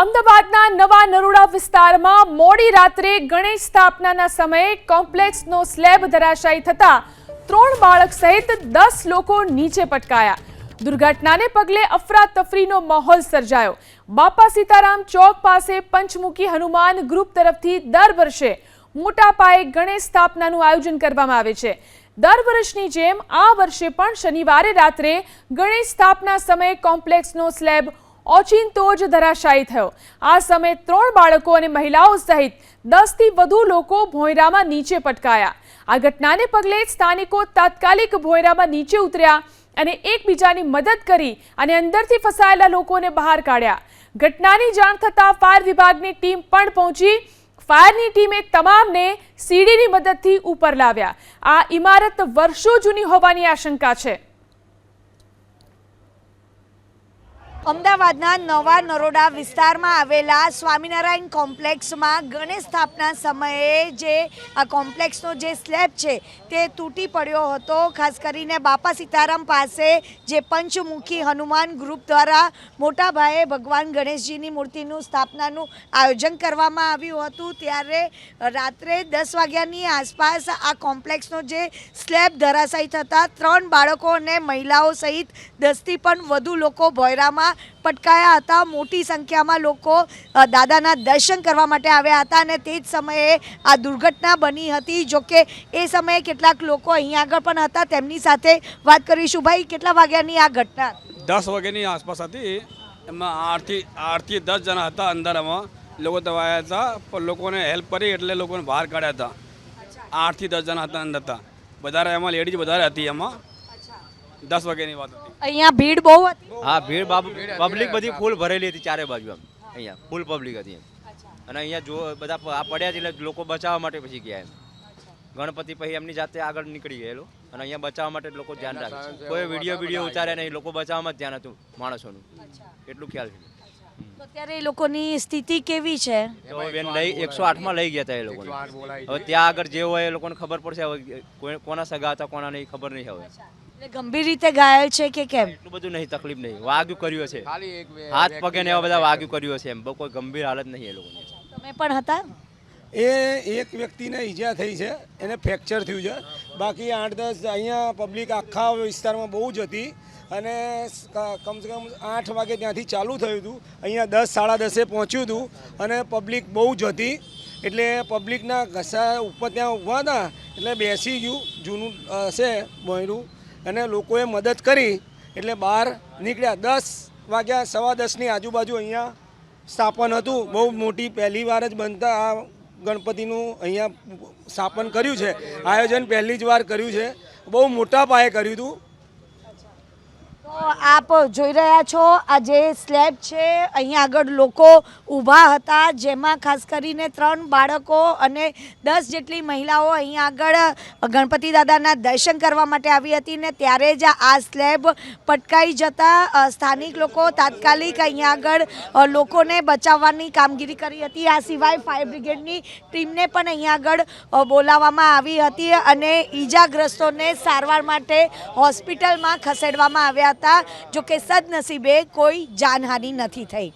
અમદાવાદના નવા નરોડા વિસ્તારમાં મોડી રાત્રે ગણેશ સ્થાપનાના સમયે કોમ્પ્લેક્સનો સ્લેબ ધરાશાયી થતા ત્રણ બાળક સહિત દસ લોકો નીચે પટકાયા. દુર્ઘટનાને પગલે અફરાતફરીનો માહોલ સર્જાયો. બાપા સીતારામ ચોક પાસે પંચમુખી હનુમાન ગ્રુપ તરફથી દર વર્ષે મોટા પાયે ગણેશ સ્થાપનાનું આયોજન કરવામાં આવે છે. દર વર્ષની જેમ આ વર્ષે પણ શનિવારે રાત્રે ગણેશ સ્થાપના સમયે કોમ્પ્લેક્સનો સ્લેબ ઓચિંતો જ ધરાશાયી થયો. આ સમયે ત્રણ બાળકો અને મહિલાઓ સહિત દસથી વધુ લોકો ભોંયરામાં નીચે પટકાયા. આ ઘટનાને પગલે સ્થાનિકો તાત્કાલિક ભોંયરામાં નીચે ઉતર્યા અને એકબીજાની મદદ કરી અને અંદરથી ફસાયેલા લોકોને બહાર કાઢ્યા. ઘટનાની જાણ થતાં ફાયર વિભાગની ટીમ પણ પહોંચી. ફાયરની ટીમે તમામને સીડીની મદદથી ઉપર લાવ્યા. આ ઇમારત વર્ષો જૂની હોવાની આશંકા છે. અમદાવાદના નવા નરોડા વિસ્તારમાં આવેલા સ્વામિનારાયણ કોમ્પ્લેક્સમાં ગણેશ સ્થાપના સમયે જે આ કોમ્પ્લેક્સનો જે સ્લેબ છે તે તૂટી પડ્યો હતો. ખાસ કરીને બાપા સીતારામ પાસે જે પંચમુખી હનુમાન ગ્રુપ દ્વારા મોટા ભાઈએ ભગવાન ગણેશજીની મૂર્તિનું સ્થાપનાનું આયોજન કરવામાં આવ્યું હતું. ત્યારે રાત્રે દસ વાગ્યાની આસપાસ આ કોમ્પ્લેક્સનો જે સ્લેબ ધરાશાયી થતાં ત્રણ બાળકો અને મહિલાઓ સહિત દસથી પણ વધુ લોકો ભોયરામાં પટકાયા હતા. મોટી સંખ્યામાં લોકો દાદાના દર્શન કરવા માટે આવ્યા હતા અને તે જ સમયે આ દુર્ઘટના બની હતી. જોકે એ સમયે કેટલાક લોકો અહીં આગળ પણ હતા. તેમની સાથે વાત કરીશું. ભાઈ કેટલા વાગ્યાની આ ઘટના? દસ વાગ્યાની આસપાસ હતી. એમાં આઠથી આઠથી દસ જણા હતા અંદર એમાં લોકો દવાયા હતા પણ લોકોને હેલ્પ કરી એટલે લોકોને બહાર કાઢ્યા હતા. આઠથી દસ જણા હતા અંદર હતા. વધારે એમાં લેડીઝ વધારે હતી એમાં. દસ વાગ્યાની વાત હતી. અહીંયા ભીડ બહુ હતી? હા ભીડ પબ્લિક બધી ફૂલ ભરેલી હતી ચારે બાજુ એમ અહીંયા ફૂલ પબ્લિક હતી એમ. અને અહીંયા જો બધા આ પડ્યા છે એટલે લોકો બચાવવા માટે પછી ગયા એમ. ગણપતિ પછી એમની જાતે આગળ નીકળી ગયેલો. અને અહીંયા બચાવવા માટે લોકો ધ્યાન રાખે કોઈ વીડિયો વીડિયો ઉતાર્યા નહીં લોકો બચાવવામાં જ ધ્યાન હતું માણસોનું. એટલું ખ્યાલ છે. તો અત્યારે એ લોકોની સ્થિતિ કેવી છે? બેન લઈ એકસો આઠમાં લઈ ગયા હતા એ લોકો હવે ત્યાં આગળ જે હોય એ લોકોને ખબર પડશે. હવે કોના સગા હતા કોના નહીં ખબર નહીં હવે. એટલે ગંભીર રીતે ઘાયલ છે કે કેમ? એટલું બધું નહીં તકલીફ નહીં. વાગ્યું કર્યું છે હાથ પગે ને એવા બધા વાગ્યું કર્યું છે એમ. બહુ કોઈ ગંભીર હાલત નહીં એ લોકોની. તમે પણ હતા? એ એક વ્યક્તિને ઈજા થઈ છે. એને ફ્રેક્ચર થયું છે. બાકી આઠ દસ અહીંયા પબ્લિક આખા વિસ્તારમાં બહુ જ હતી. અને કમસે કમ આઠ વાગે ત્યાંથી ચાલુ થયું હતું. અહીંયા દસ સાડા દસે પહોંચ્યું હતું. અને પબ્લિક બહુ જ હતી. એટલે પબ્લિકના ઘસા ઉપર ત્યાં ઊભા હતા. એટલે બેસી ગયું. જૂનું હશે છે બોયરું અને લોકોએ મદદ કરી એટલે બહાર નીકળ્યા. દસ વાગ્યા, સવા દસની આજુબાજુ અહીંયા સ્થાપન હતું. બહુ મોટી પહેલી વાર જ બનતા આ ગણપતિનું અહીંયા સ્થાપન કર્યું છે. આયોજન પહેલી જ વાર કર્યું છે. બહુ મોટા પાયે કર્યું હતું. આપ જોઈ રહ્યા છો, આ જે સ્લેબ છે, અહીંયા આગળ લોકો ઊભા હતા, જેમાં ખાસ કરીને ત્રણ બાળકો અને દસ જેટલી મહિલાઓ અહીંયા આગળ ગણપતિ દાદાના દર્શન કરવા માટે આવી હતી ને ત્યારે જ આ સ્લેબ પટકાઈ જતા સ્થાનિક લોકો તાત્કાલિક અહીંયા આગળ લોકોને બચાવવાની કામગીરી કરી હતી. આ સિવાય ફાયર બ્રિગેડની ટીમને પણ અહીંયા આગળ બોલાવવામાં આવી હતી અને ઈજાગ્રસ્તોને સારવાર માટે હોસ્પિટલમાં ખસેડવામાં આવ્યા હતા. જો કે સદનસીબે કોઈ જાનહાનિ નથી થઈ.